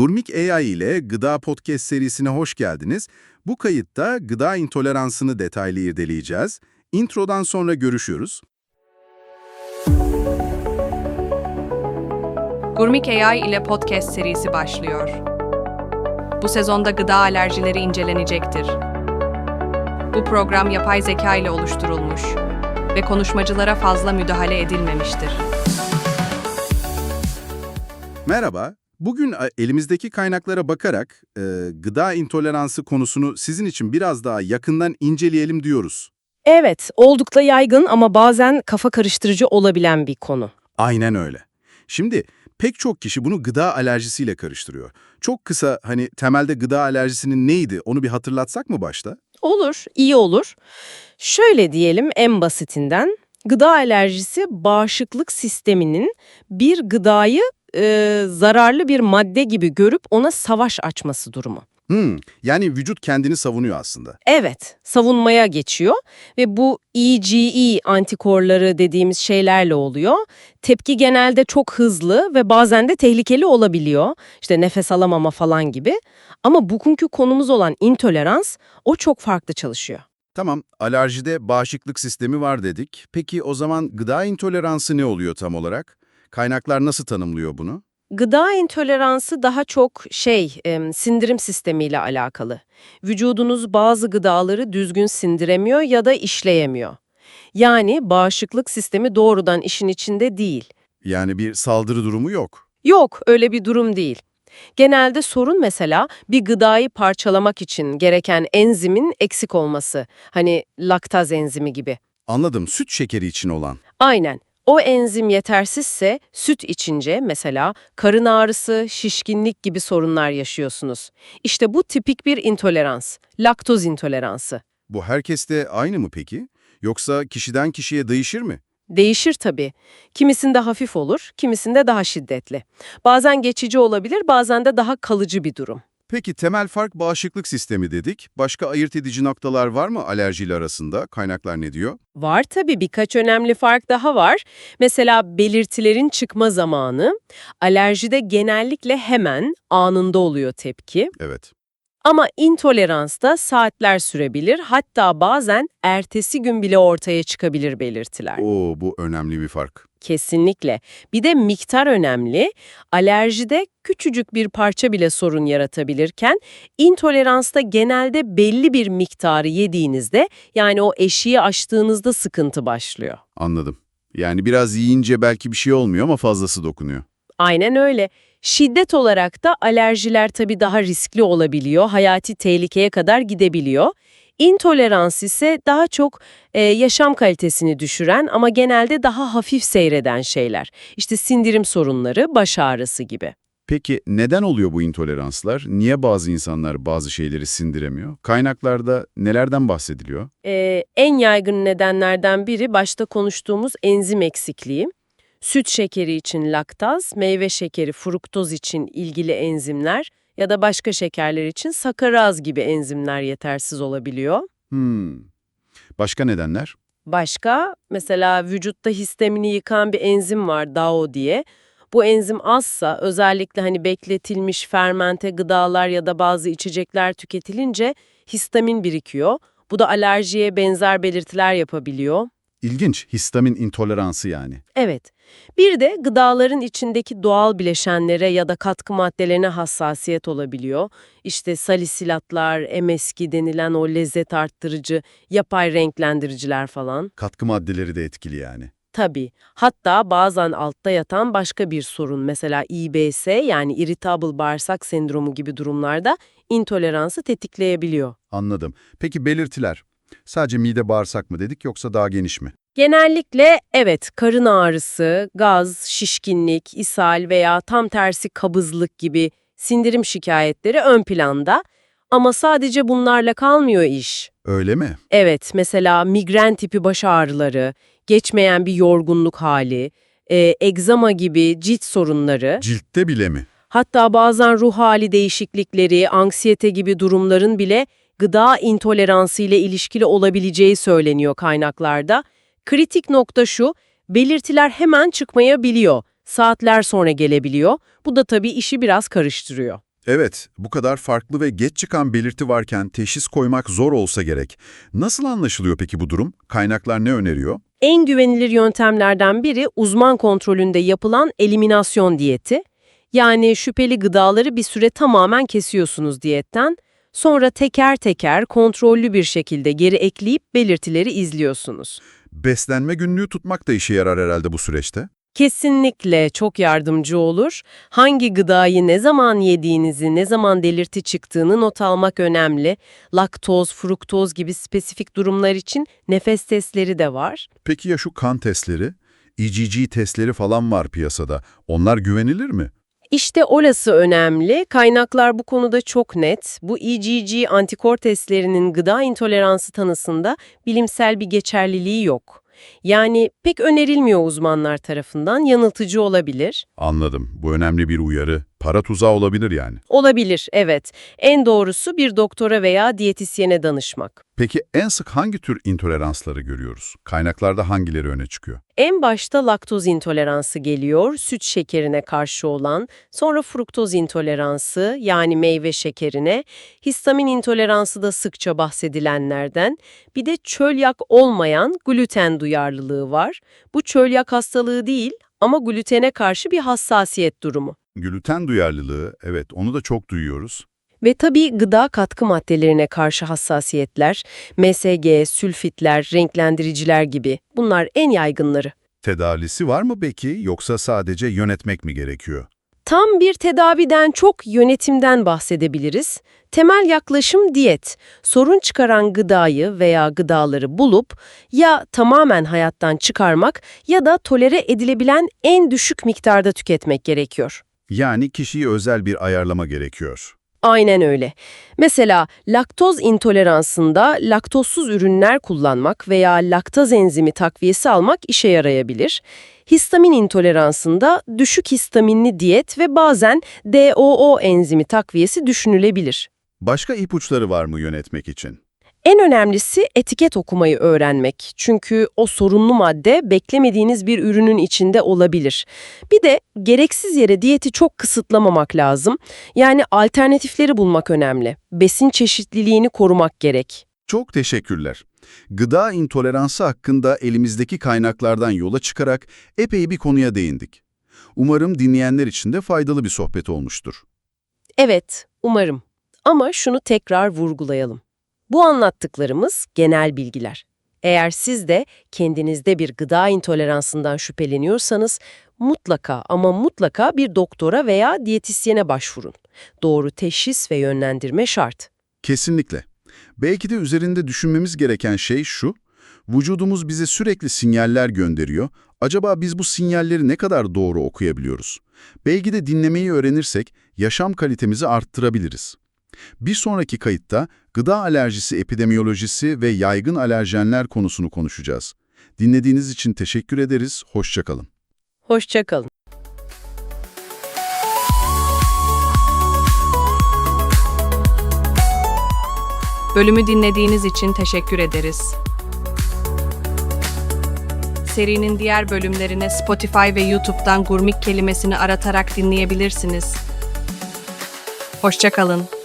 Gurmik AI ile Gıda Podcast serisine hoş geldiniz. Bu kayıtta gıda intoleransını detaylı irdeleyeceğiz. Introdan sonra görüşüyoruz. Gurmik AI ile podcast serisi başlıyor. Bu sezonda gıda alerjileri incelenecektir. Bu program yapay zeka ile oluşturulmuş ve konuşmacılara fazla müdahale edilmemiştir. Merhaba. Bugün elimizdeki kaynaklara bakarak e, gıda intoleransı konusunu sizin için biraz daha yakından inceleyelim diyoruz. Evet, oldukça yaygın ama bazen kafa karıştırıcı olabilen bir konu. Aynen öyle. Şimdi pek çok kişi bunu gıda alerjisiyle karıştırıyor. Çok kısa hani temelde gıda alerjisinin neydi onu bir hatırlatsak mı başta? Olur, iyi olur. Şöyle diyelim en basitinden, gıda alerjisi bağışıklık sisteminin bir gıdayı e, zararlı bir madde gibi görüp ona savaş açması durumu. Hmm, yani vücut kendini savunuyor aslında. Evet, savunmaya geçiyor ve bu IgE antikorları dediğimiz şeylerle oluyor. Tepki genelde çok hızlı ve bazen de tehlikeli olabiliyor. İşte nefes alamama falan gibi. Ama bugünkü konumuz olan intolerans o çok farklı çalışıyor. Tamam, alerjide bağışıklık sistemi var dedik. Peki o zaman gıda intoleransı ne oluyor tam olarak? Kaynaklar nasıl tanımlıyor bunu? Gıda intoleransı daha çok şey, em, sindirim sistemiyle alakalı. Vücudunuz bazı gıdaları düzgün sindiremiyor ya da işleyemiyor. Yani bağışıklık sistemi doğrudan işin içinde değil. Yani bir saldırı durumu yok. Yok, öyle bir durum değil. Genelde sorun mesela bir gıdayı parçalamak için gereken enzimin eksik olması. Hani laktaz enzimi gibi. Anladım, süt şekeri için olan. Aynen. O enzim yetersizse süt içince mesela karın ağrısı, şişkinlik gibi sorunlar yaşıyorsunuz. İşte bu tipik bir intolerans, laktoz intoleransı. Bu herkeste aynı mı peki? Yoksa kişiden kişiye değişir mi? Değişir tabii. Kimisinde hafif olur, kimisinde daha şiddetli. Bazen geçici olabilir, bazen de daha kalıcı bir durum. Peki temel fark bağışıklık sistemi dedik. Başka ayırt edici noktalar var mı alerjiyle arasında? Kaynaklar ne diyor? Var tabii birkaç önemli fark daha var. Mesela belirtilerin çıkma zamanı, alerjide genellikle hemen anında oluyor tepki. Evet. Ama intoleransta saatler sürebilir, hatta bazen ertesi gün bile ortaya çıkabilir belirtiler. Oo, bu önemli bir fark. Kesinlikle. Bir de miktar önemli. Alerjide küçücük bir parça bile sorun yaratabilirken, intoleransta genelde belli bir miktarı yediğinizde, yani o eşiği aştığınızda sıkıntı başlıyor. Anladım. Yani biraz yiyince belki bir şey olmuyor ama fazlası dokunuyor. Aynen öyle. Şiddet olarak da alerjiler tabii daha riskli olabiliyor, hayati tehlikeye kadar gidebiliyor. İntolerans ise daha çok e, yaşam kalitesini düşüren ama genelde daha hafif seyreden şeyler. İşte sindirim sorunları, baş ağrısı gibi. Peki neden oluyor bu intoleranslar? Niye bazı insanlar bazı şeyleri sindiremiyor? Kaynaklarda nelerden bahsediliyor? E, en yaygın nedenlerden biri başta konuştuğumuz enzim eksikliği. Süt şekeri için laktaz, meyve şekeri, fruktoz için ilgili enzimler ya da başka şekerler için sakaraz gibi enzimler yetersiz olabiliyor. Hmm. Başka nedenler? Başka, mesela vücutta histamini yıkan bir enzim var DAO diye. Bu enzim azsa, özellikle hani bekletilmiş fermente gıdalar ya da bazı içecekler tüketilince histamin birikiyor. Bu da alerjiye benzer belirtiler yapabiliyor. İlginç, histamin intoleransı yani. Evet. Bir de gıdaların içindeki doğal bileşenlere ya da katkı maddelerine hassasiyet olabiliyor. İşte salisilatlar, MSG denilen o lezzet arttırıcı, yapay renklendiriciler falan. Katkı maddeleri de etkili yani. Tabii. Hatta bazen altta yatan başka bir sorun mesela IBS yani irritable bağırsak sendromu gibi durumlarda intoleransı tetikleyebiliyor. Anladım. Peki belirtiler? Sadece mide bağırsak mı dedik yoksa daha geniş mi? Genellikle evet karın ağrısı, gaz, şişkinlik, ishal veya tam tersi kabızlık gibi sindirim şikayetleri ön planda. Ama sadece bunlarla kalmıyor iş. Öyle mi? Evet, mesela migren tipi baş ağrıları, geçmeyen bir yorgunluk hali, e, egzama gibi cilt sorunları, Ciltte bile mi? hatta bazen ruh hali değişiklikleri, anksiyete gibi durumların bile gıda intoleransı ile ilişkili olabileceği söyleniyor kaynaklarda. Kritik nokta şu, belirtiler hemen çıkmayabiliyor, saatler sonra gelebiliyor. Bu da tabii işi biraz karıştırıyor. Evet, bu kadar farklı ve geç çıkan belirti varken teşhis koymak zor olsa gerek. Nasıl anlaşılıyor peki bu durum? Kaynaklar ne öneriyor? En güvenilir yöntemlerden biri uzman kontrolünde yapılan eliminasyon diyeti. Yani şüpheli gıdaları bir süre tamamen kesiyorsunuz diyetten, sonra teker teker kontrollü bir şekilde geri ekleyip belirtileri izliyorsunuz. Beslenme günlüğü tutmak da işe yarar herhalde bu süreçte. Kesinlikle çok yardımcı olur. Hangi gıdayı ne zaman yediğinizi, ne zaman belirti çıktığını not almak önemli. Laktoz, fruktoz gibi spesifik durumlar için nefes testleri de var. Peki ya şu kan testleri? EGG testleri falan var piyasada. Onlar güvenilir mi? İşte orası önemli. Kaynaklar bu konuda çok net. Bu IgG antikor testlerinin gıda intoleransı tanısında bilimsel bir geçerliliği yok. Yani pek önerilmiyor uzmanlar tarafından, yanıltıcı olabilir. Anladım. Bu önemli bir uyarı. Para tuzağı olabilir yani. Olabilir, evet. En doğrusu bir doktora veya diyetisyene danışmak. Peki en sık hangi tür intoleransları görüyoruz? Kaynaklarda hangileri öne çıkıyor? En başta laktoz intoleransı geliyor, süt şekerine karşı olan, sonra fruktoz intoleransı yani meyve şekerine, histamin intoleransı da sıkça bahsedilenlerden, bir de çölyak olmayan gluten duyarlılığı var. Bu çölyak hastalığı değil ama glutene karşı bir hassasiyet durumu. Gluten duyarlılığı, evet onu da çok duyuyoruz. Ve tabii gıda katkı maddelerine karşı hassasiyetler, MSG, sülfitler, renklendiriciler gibi bunlar en yaygınları. Tedavisi var mı peki yoksa sadece yönetmek mi gerekiyor? Tam bir tedaviden çok yönetimden bahsedebiliriz. Temel yaklaşım diyet. Sorun çıkaran gıdayı veya gıdaları bulup ya tamamen hayattan çıkarmak ya da tolere edilebilen en düşük miktarda tüketmek gerekiyor. Yani kişiye özel bir ayarlama gerekiyor. Aynen öyle. Mesela laktoz intoleransında laktozsuz ürünler kullanmak veya laktaz enzimi takviyesi almak işe yarayabilir. Histamin intoleransında düşük histaminli diyet ve bazen DOO enzimi takviyesi düşünülebilir. Başka ipuçları var mı yönetmek için? En önemlisi etiket okumayı öğrenmek. Çünkü o sorunlu madde beklemediğiniz bir ürünün içinde olabilir. Bir de gereksiz yere diyeti çok kısıtlamamak lazım. Yani alternatifleri bulmak önemli. Besin çeşitliliğini korumak gerek. Çok teşekkürler. Gıda intoleransı hakkında elimizdeki kaynaklardan yola çıkarak epey bir konuya değindik. Umarım dinleyenler için de faydalı bir sohbet olmuştur. Evet, umarım. Ama şunu tekrar vurgulayalım. Bu anlattıklarımız genel bilgiler. Eğer siz de kendinizde bir gıda intoleransından şüpheleniyorsanız mutlaka ama mutlaka bir doktora veya diyetisyene başvurun. Doğru teşhis ve yönlendirme şart. Kesinlikle. Belki de üzerinde düşünmemiz gereken şey şu, vücudumuz bize sürekli sinyaller gönderiyor. Acaba biz bu sinyalleri ne kadar doğru okuyabiliyoruz? Belki de dinlemeyi öğrenirsek yaşam kalitemizi arttırabiliriz. Bir sonraki kayıtta gıda alerjisi epidemiyolojisi ve yaygın alerjenler konusunu konuşacağız. Dinlediğiniz için teşekkür ederiz, hoşçakalın. Hoşçakalın. Bölümü dinlediğiniz için teşekkür ederiz. Serinin diğer bölümlerine Spotify ve YouTube'dan gurmik kelimesini aratarak dinleyebilirsiniz. Hoşçakalın.